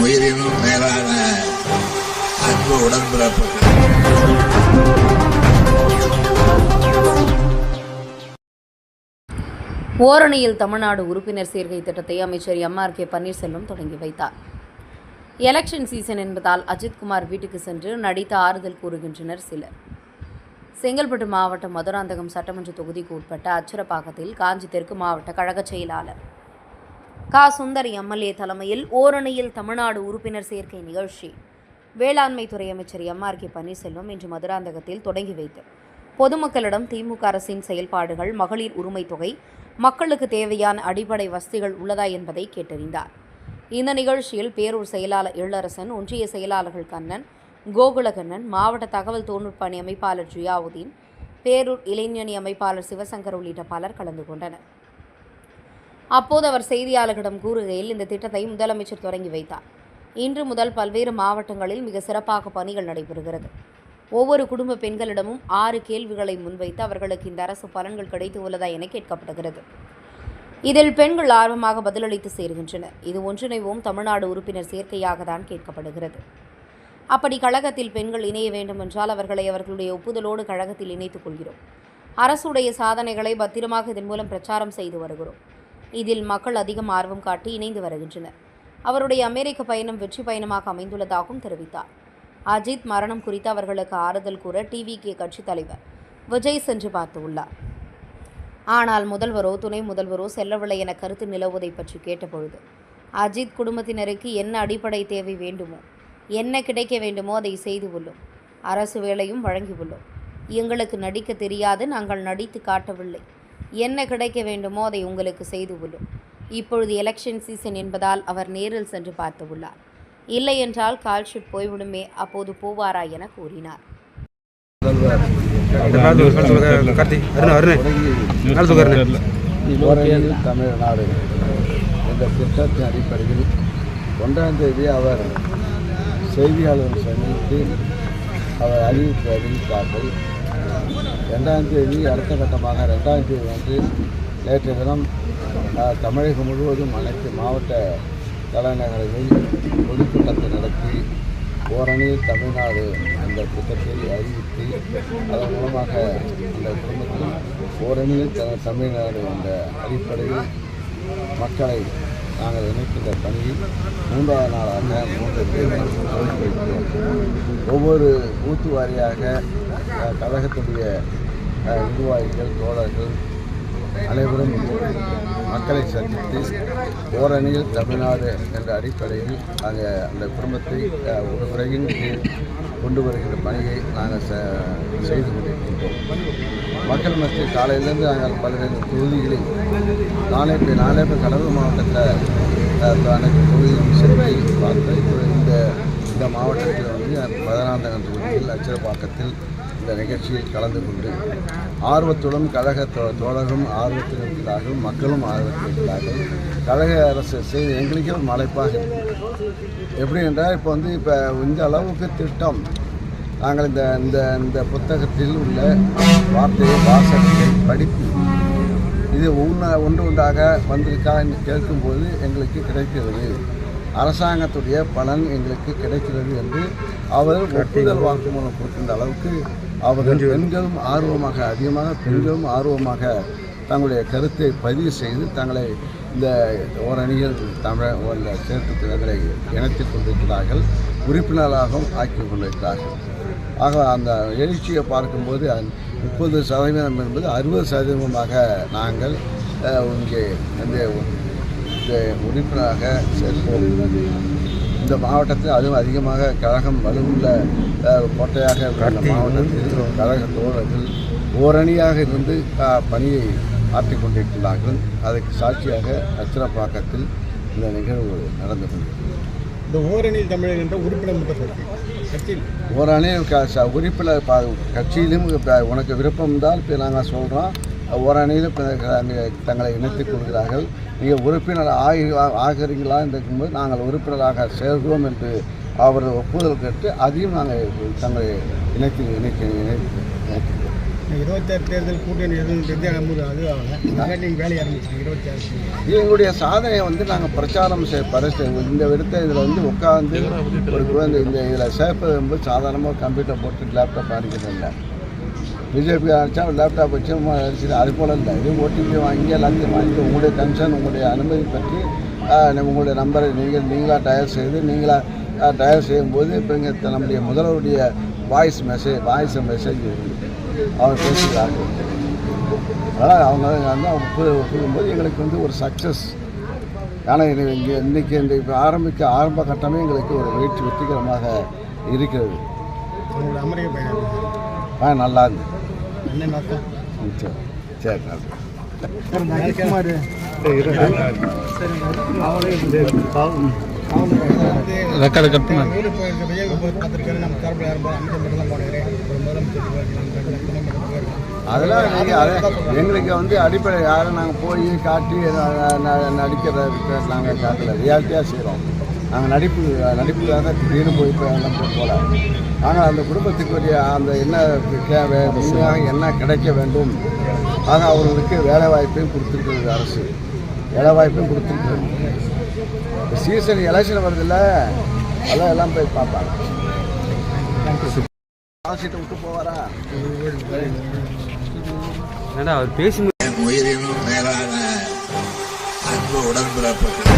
உயிரினும் மேலான அன்பு உடன்பிறப்புகள். ஓரணியில் தமிழ்நாடு உறுப்பினர் சேர்க்கை திட்டத்தை அமைச்சர் எம்ஆர் கே பன்னீர்செல்வம் தொடங்கி வைத்தார். எலெக்ஷன் சீசன் என்பதால் அஜித்குமார் வீட்டுக்கு சென்று நடித்த ஆறுதல் கூறுகின்றனர் சிலர். செங்கல்பட்டு மாவட்டம் மதுராந்தகம் சட்டமன்ற தொகுதிக்கு உட்பட்ட அச்சரப்பாக்கத்தில் காஞ்சி தெற்கு மாவட்ட கழக செயலாளர் கா. சுந்தரி எம்எல்ஏ தலைமையில் ஓரணியில் தமிழ்நாடு உறுப்பினர் சேர்க்கை நிகழ்ச்சி. வேளாண்மை துறை அமைச்சர் எம்ஆர் கே. பன்னீர்செல்வம் இன்று மதுராந்தகத்தில் தொடங்கி வைத்து பொதுமக்களிடம் திமுக அரசின் செயல்பாடுகள் மகளிர் உரிமை தொகை மக்களுக்கு தேவையான அடிப்படை வசதிகள் உள்ளதா என்பதை கேட்டறிந்தார். இந்த நிகழ்ச்சியில் பேரூர் செயலாளர் எழரசன் ஒன்றிய செயலாளர்கள் கண்ணன் கோகுலகண்ணன் மாவட்ட தகவல் தொழில்நுட்ப அணி அமைப்பாளர் ஜியாவுதீன் பேரூர் இளைஞணி அமைப்பாளர் சிவசங்கர் உள்ளிட்ட பலர் கலந்து கொண்டனர். அப்போது அவர் செய்தியாளர்களிடம் கூறுகையில் இந்த திட்டத்தை முதலமைச்சர் தொடங்கி வைத்தார். இன்று முதல் பல்வேறு மாவட்டங்களில் மிக சிறப்பாக பணிகள் நடைபெறுகிறது. ஒவ்வொரு குடும்ப பெண்களிடமும் ஆறு கேள்விகளை முன்வைத்து அவர்களுக்கு இந்த அரசு பலன்கள் கிடைத்து உள்ளதா என கேட்கப்படுகிறது. இதில் பெண்கள் ஆர்வமாக பதிலளித்து சேர்கின்றனர். இது ஒன்றிணைவோம் தமிழ்நாடு உறுப்பினர் சேர்க்கையாக தான் கேட்கப்படுகிறது. அப்படி கழகத்தில் பெண்கள் இணைய வேண்டும் என்றால் அவர்களை அவர்களுடைய ஒப்புதலோடு கழகத்தில் இணைத்துக் கொள்கிறோம். அரசுடைய சாதனைகளை பத்திரமாக இதன் மூலம் பிரச்சாரம் செய்து வருகிறோம். இதில் மக்கள் அதிகம் ஆர்வம் காட்டி இணைந்து வருகின்றனர். அவருடைய அமெரிக்க பயணம் வெற்றி பயணமாக அமைந்துள்ளதாகவும் தெரிவித்தார். அஜித் மரணம் குறித்து அவர்களுக்கு ஆறுதல் கூற டிவிகே கட்சித் தலைவர் விஜய் சென்று பார்த்துள்ளார். ஆனால் முதல்வரோ துணை முதல்வரோ செல்லவில்லை என கருத்து நிலவுவதை பற்றி கேட்டபொழுது அஜித் குடும்பத்தினருக்கு என்ன அடிப்படை தேவை வேண்டுமோ என்ன கிடைக்க வேண்டுமோ அதை செய்து உள்ளோம் அரசு வேலையும் வழங்கி உள்ளோம் எங்களுக்கு நடிக்க தெரியாது நாங்கள் நடித்து காட்டவில்லை. என்ன கிடைக்க வேண்டுமோ அதை உங்களுக்கு செய்து உள்ளோம் இப்பொழுது எலெக்ஷன் சீசன் என்பதால் அவர் நேரில் சென்று பார்த்து உள்ளார். இல்லை என்றால் கால்ஷீட் போய்விடுமே அப்போது போவாரா என கூறினார். தமிழ்நாடு என்ற திட்டத்தின் அடிப்படையில் ஒன்றாம் தேதி அவர் செய்தியாளர் சந்தித்து அவர் அறிவிப்பு அறிவித்தார்கள் ரெண்டாம் தேதி அடுத்த கட்டமாக ரெண்டாம் தேதி வந்து நேற்றைய தினம் தமிழகம் முழுவதும் அனைத்து மாவட்ட தலைநகரங்களில் பொதுக்கூட்டத்தை நடத்தி ஓரணியில் தமிழ்நாடு அந்த திட்டத்தை அறிவித்து அதன் மூலமாக அந்த குடும்பத்தில் ஓரணியில் த தமிழ்நாடு என்ற அடிப்படையில் மக்களை நாங்கள் இணைக்கின்ற பணியில் மூன்றாவது நாளாக மூன்று தேர்தல் வைக்கிறோம் ஒவ்வொரு ஊத்து வாரியாக கழகத்துடைய நிர்வாகிகள் தோழர்கள் அனைவரும் மக்களை சந்தித்து ஓரணியில் தமிழ்நாடு என்ற அடிப்படையில் நாங்கள் அந்த குடும்பத்தை ஒரு முறையின் கீழ் கொண்டு வருகின்ற பணியை நாங்கள் செய்து கொண்டிருக்கின்றோம். மக்கள் மத்தியில் காலையிலேருந்து நாங்கள் பல்வேறு தொகுதிகளில் நானே இப்போ நானே இப்போ கடலூர் மாவட்டத்தில் அனைத்து தொகுதிகளும் சென்று பார்த்தேன் இப்போ இந்த இந்த மாவட்டத்தில் வந்து பதினாந்தகம் தொகுதியில் அச்சரப்பாக்கத்தில் இந்த நிகழ்ச்சியில் கலந்து கொண்டு ஆர்வத்துடன் கழக தோழரும் தோழர்களும் மக்களும் ஆர்வத்தில் கழக அரசு செய்து எங்களுக்கே ஒரு மலைப்பாக எப்படி என்றால் இப்போ வந்து இப்போ இந்த அளவுக்கு திட்டம் நாங்கள் இந்த இந்த இந்த புத்தகத்தில் உள்ள வார்த்தையை வாசகத்தை படித்து இது ஒன்று ஒன்று ஒன்றாக வந்திருக்கா என்று கேட்கும்போது எங்களுக்கு கிடைக்கிறது. அரசாங்கத்துடைய பலன் எங்களுக்கு கிடைக்கிறது என்று அவர் ஒப்புதல் வாக்குமூலம் கொடுக்கின்ற அளவுக்கு அவர்கள் பெண்களும் ஆர்வமாக அதிகமாக பெண்களும் ஆர்வமாக தங்களுடைய கருத்தை பதிவு செய்து தங்களை இந்த ஓரணியில் தமிழ் உள்ள சேர்த்து தினங்களை இணைத்துக் கொண்டிருக்கிறார்கள். உறுப்பினராகவும் ஆக்கி கொண்டிருக்கிறார்கள். ஆக அந்த எழுச்சியை பார்க்கும்போது முப்பது சதவீதம் என்பது அறுபது சதவீதமாக நாங்கள் இங்கே இந்த உறுப்பினராக சேர்ப்போம் இந்த மாவட்டத்தில் அதுவும் அதிகமாக கழகம் வலுவுள்ள கோட்டையாக மாவட்டத்தில் கழக தோழர்கள் ஓரணியாக இருந்து பணியை ஆற்றிக் கொண்டிருக்கிறார்கள். அதற்கு சாட்சியாக அச்சிரப்பாக்கத்தில் இந்த நிகழ்வு நடந்து கொண்டிருக்கிறது. இந்த ஓரணியில் தமிழர் என்ற உறுப்பினர் மட்டும் கட்சியில். ஓரணி க ச- உறுப்பினர் கட்சியிலும் உனக்கு விருப்பம் இருந்தால் இப்போ நாங்கள் சொல்கிறோம் ஓரணியில் தங்களை இணைத்துக் கொள்கிறார்கள். நீங்கள் உறுப்பினர் ஆகி ஆகிறீங்களா என்று இருக்கும்போது நாங்கள் உறுப்பினராக சேர்கிறோம் என்று அவர் ஒப்புதல் கேட்டு அதையும் நாங்கள் தங்களை இணைத்து இணைக்க இணைத்து இருபத்தாறு தேர்தல் கூட்டணி எங்களுடைய சாதனையை வந்து நாங்கள் பிரச்சாரம் செய்ய பரிசு இந்த விடத்தை இதில் வந்து உட்காந்து ஒரு குழந்தை இந்த இதில் சேர்ப்பது வந்து சாதாரணமாக கம்ப்யூட்டர் போட்டு லேப்டாப் அடிக்கிறது இல்லை. பிஜேபி அடித்தா லேப்டாப் வச்சு அடிச்சுட்டு அது போல இல்லை. இது ஓடிபி வாங்கி எல்லாத்தையும் வாங்கி உங்களுடைய கன்சர்ன் உங்களுடைய அனுமதி பற்றி உங்களுடைய நம்பரை நீங்கள் நீங்களாக டயல் செய்து நீங்களாக டயல் செய்யும்போது இப்போ இங்கே நம்முடைய முதல்வருடைய வாய்ஸ் மெசேஜ் வாய்ஸ் மெசேஜ் அவர் பேசுகிறார்கள் அதனால் அவங்க வந்து அவங்க கூறும்போது எங்களுக்கு வந்து ஒரு சக்ஸஸ் ஆனால் இங்கே இன்றைக்கி இந்த இப்போ ஆரம்பிக்க ஆரம்ப கட்டமே எங்களுக்கு ஒரு வெற்றி வெற்றிகரமாக இருக்கிறது. அமெரிக்க பயணம் ஆ நல்லா இருந்தது சரி சரி ரெக்கார்டு கட் பண்ண அதெல்லாம் நீங்கள் எங்களுக்கு வந்து அடிப்படை யாரும் நாங்கள் போய் காட்டி ந- நடிக்கிறதுக்கு நாங்கள் காட்டல. ரியாலிட்டியாக செய்கிறோம் நாங்கள் நடிப்பு நடிப்புக்காக திடீர்னு போய் எல்லாம் போகல நாங்கள் அந்த குடும்பத்துக்குரிய அந்த என்ன தேவை உண்மையாக என்ன கிடைக்க வேண்டும் ஆக அவர்களுக்கு வேலை வாய்ப்பையும் கொடுத்துருக்கிறது அரசு. வேலை வாய்ப்பையும் கொடுத்துருக்கிறது சீசன் எலெக்ஷன் வருதில்ல அதெல்லாம் எல்லாம் போய் பார்ப்பாங்க. அரசிட்ட விட்டு போவாரா? அவர் பேசி உயிரினும் மேலான அன்பு உடன்பிறப்புகள்.